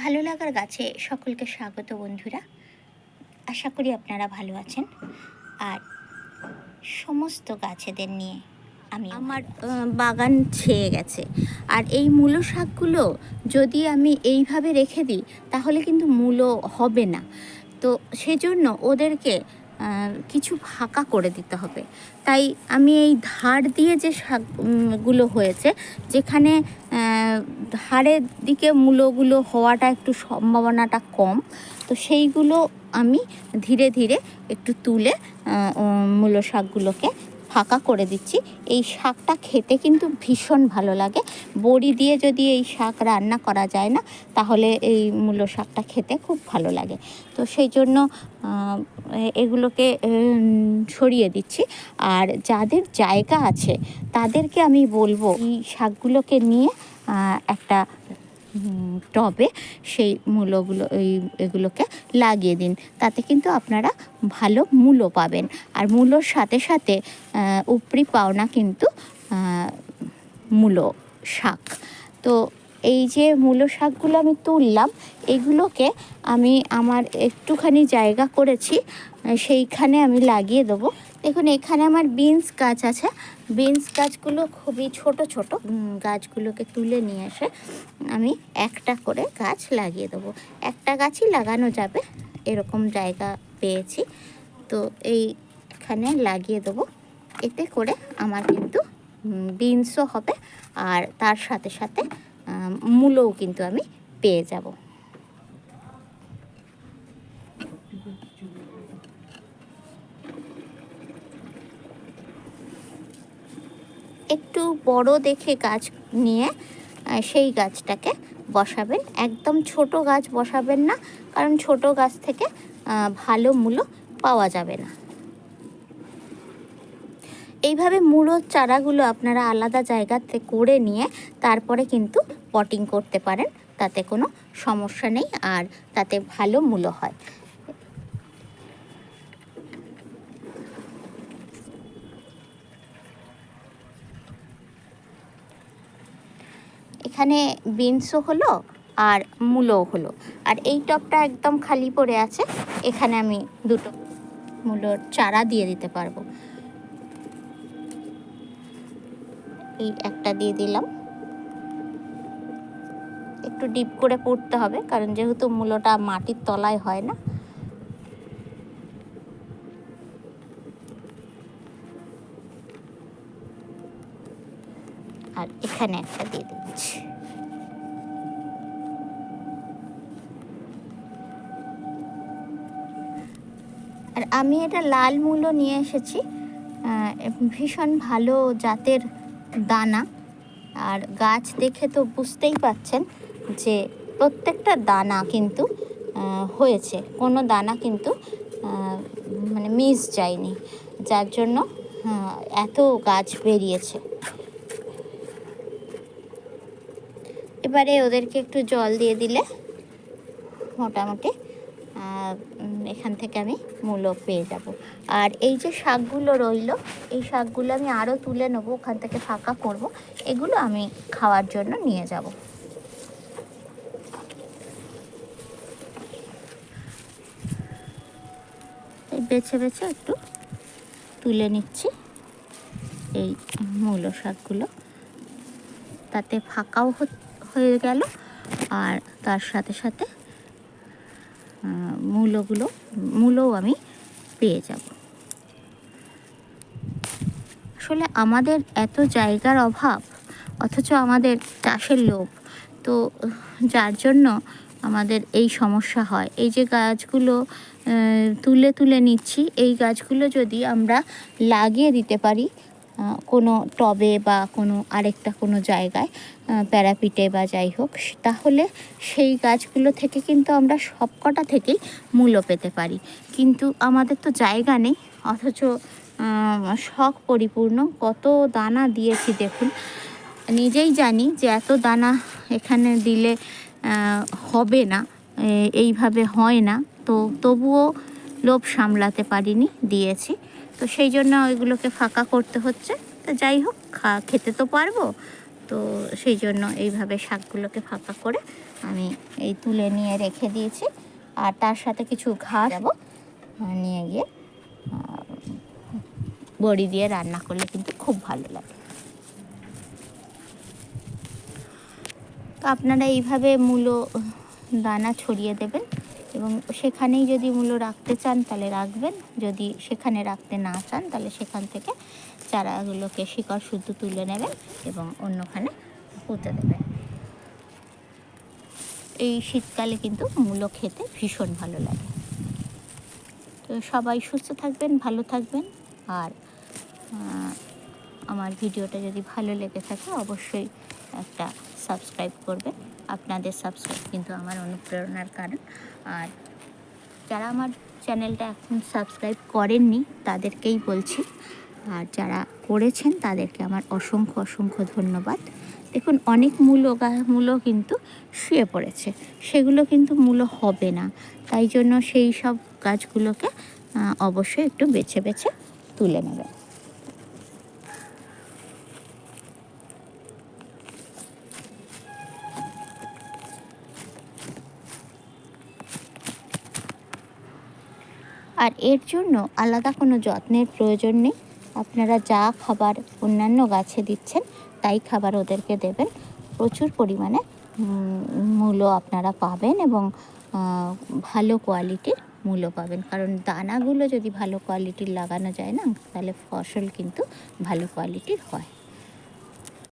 ভালো লাগার গাছে সকলকে স্বাগত বন্ধুরা। আশা করি আপনারা ভালো আছেন। আর সমস্ত গাছেদের নিয়ে আমি আমার বাগান ছেয়ে গেছে। আর এই মূলো শাকগুলো যদি আমি এইভাবে রেখে দিই তাহলে কিন্তু মূলো হবে না। তো সেজন্য ওদেরকে কিছু ফাঁকা করে দিতে হবে। তাই আমি এই ধার দিয়ে যে শাকগুলো হয়েছে, যেখানে ধারের দিকে মূলগুলো হওয়াটা একটু সম্ভাবনাটা কম, তো সেইগুলো আমি ধীরে ধীরে একটু তুলে মূল শাকগুলোকে ফাঁকা করে দিচ্ছি। এই শাকটা খেতে কিন্তু ভীষণ ভালো লাগে। বড়ি দিয়ে যদি এই শাক রান্না করা যায় না, তাহলে এই মূলো শাকটা খেতে খুব ভালো লাগে। তো সেই জন্য এগুলোকে সরিয়ে দিচ্ছি। আর যাদের জায়গা আছে, তাদেরকে আমি বলব, এই শাকগুলোকে নিয়ে একটা টবে সেই মূলোগুলো, এই এগুলোকে লাগিয়ে দিন। তাতে কিন্তু আপনারা ভালো মূলো পাবেন। আর মূলোর সাথে সাথে উপরি পাওনা কিন্তু মূলো শাক। তো এই যে মূলো শাকগুলো আমি তুললাম, এগুলোকে আমি আমার একটুখানি জায়গা করেছি, সেইখানে আমি লাগিয়ে দেবো। দেখুন, এখানে আমার বিনস গাছ আছে। বিনস গাছগুলো খুবই ছোট ছোট। গাছগুলোকে তুলে নিয়ে এসে আমি একটা করে গাছ লাগিয়ে দেবো। একটা গাছই লাগানো যাবে, এরকম জায়গা পেয়েছি। তো এইখানে লাগিয়ে দেবো। এতে করে আমার কিন্তু বিনসও হবে, আর তার সাথে সাথে মূলও কিন্তু আমি পেয়ে যাব। একটু বড় দেখে গাছ নিয়ে সেই গাছটাকে বসাবেন। একদম ছোট গাছ বসাবেন না, কারণ ছোট গাছ থেকে ভালো মূলো পাওয়া যাবে না। এইভাবে মূলোর চারাগুলো আপনারা আলাদা জায়গাতে করে নিয়ে, তারপরে কিন্তু পটিং করতে পারেন, তাতে কোনো সমস্যা নেই আর তাতে ভালো মূলো হয়। এখানে বিনসও হলো আর মূলও হলো। আর এই টবটা একদম খালি পড়ে আছে, এখানে আমি দুটো মূলোর চারা দিয়ে দিতে পারব। এই একটা দিয়ে দিলাম। একটু ডিপ করে পড়তে হবে, কারণ যেহেতু মূলোটা মাটির তলায় হয় না। আর এখানে একটা দিয়ে দিচ্ছি। আর আমি এটা লাল মূলো নিয়ে এসেছি ভীষণ ভালো জাতের দানা। আর গাছ দেখে তো বুঝতেই পাচ্ছেন যে প্রত্যেকটা দানা কিন্তু হয়েছে। কোনো দানা কিন্তু মানে মিস যায়নি। যার জন্য এত গাছ বেরিয়েছে। এবারে ওদেরকে একটু জল দিয়ে দিলে মোটামুটি এখান থেকে আমি মূলো পেয়ে যাব। আর এই যে শাকগুলো রইল, এই শাকগুলো আমি আরও তুলে নেব, ওখান থেকে ফাঁকা করব। এগুলো আমি খাওয়ার জন্য নিয়ে যাব। বেছে বেছে একটু তুলে নিচ্ছি। এই মূলো শাকগুলো। তাতে ফাঁকাও হয়ে গেল। আর তার সাথে সাথে মূলগুলো মূলও আমি পেয়ে যাব। আসলে আমাদের এত জায়গার অভাব, অথচ আমাদের চাষের লোভ। তো, যার জন্য আমাদের এই সমস্যা হয়। এই যে গাছগুলো তুলে তুলে নিচ্ছি, এই গাছগুলো যদি আমরা লাগিয়ে দিতে পারি কোনো টবে বা কোনো আরেকটা কোনো জায়গায় প্যারাপিটে বা যাই হোক, তাহলে সেই গাছগুলো থেকে কিন্তু আমরা সবকটা থেকেই মূল্য পেতে পারি। কিন্তু আমাদের তো জায়গা নেই, অথচ শখ পরিপূর্ণ। কত দানা দিয়েছি দেখুন। নিজেই জানি যে এত দানা এখানে দিলে হবে না এইভাবে হয় না। তো তবুও লোভ সামলাতে পারিনি, দিয়েছি। তো সেই জন্য ওইগুলোকে ফাঁকা করতে হচ্ছে। তো যাই হোক, খা, খেতে তো পারব। তো সেই জন্য এইভাবে শাকগুলোকে ফাঁকা করে আমি এই তুলে নিয়ে রেখে দিয়েছি। আর তার সাথে কিছু ঘাস নিয়ে গিয়ে বড়ি দিয়ে রান্না করলে কিন্তু খুব ভালো লাগে। তো আপনারা এইভাবে মূলো, দানা ছড়িয়ে দেবেন এবং সেখানেই যদি মূলো রাখতে চান তাহলে রাখবেন। যদি সেখানে রাখতে না চান তাহলে সেখান থেকে চারাগুলোকে শিকড় শুদ্ধ তুলে নেবেন এবং অন্যখানে পুঁতে দেবেন। এই শীতকালে কিন্তু মূলো খেতে ভীষণ ভালো লাগে। তো সবাই সুস্থ থাকবেন, ভালো থাকবেন। আর আমার ভিডিওটা যদি ভালো লেগে থাকে, অবশ্যই একটা সাবস্ক্রাইব করবেন আপনাদের সাবস্ক্রাইব কিন্তু আমার অনুপ্রেরণার কারণ। আর যারা আমার চ্যানেলটা এখন সাবস্ক্রাইব করেননি, তাদেরকেই বলছি। আর যারা করেছেন, তাদেরকে আমার অসংখ্য অসংখ্য ধন্যবাদ। দেখুন, অনেক মূলো মূলো কিন্তু শুয়ে পড়েছে। সেগুলো কিন্তু মূলো হবে না। তাই জন্য সেই সব গাছগুলোকে অবশ্যই একটু বেছে বেছে তুলে নেবেন। আর এর জন্য আলাদা কোনো যত্নের প্রয়োজন নেই। আপনারা যা খাবার অন্যান্য গাছে দিচ্ছেন, তাই খাবার ওদেরকে দেবেন। প্রচুর পরিমাণে মূল্য আপনারা পাবেন এবং ভালো কোয়ালিটির মূল্য পাবেন। কারণ দানাগুলো যদি ভালো কোয়ালিটির লাগানো যায় না, তাহলে ফসল কিন্তু ভালো কোয়ালিটির হয়।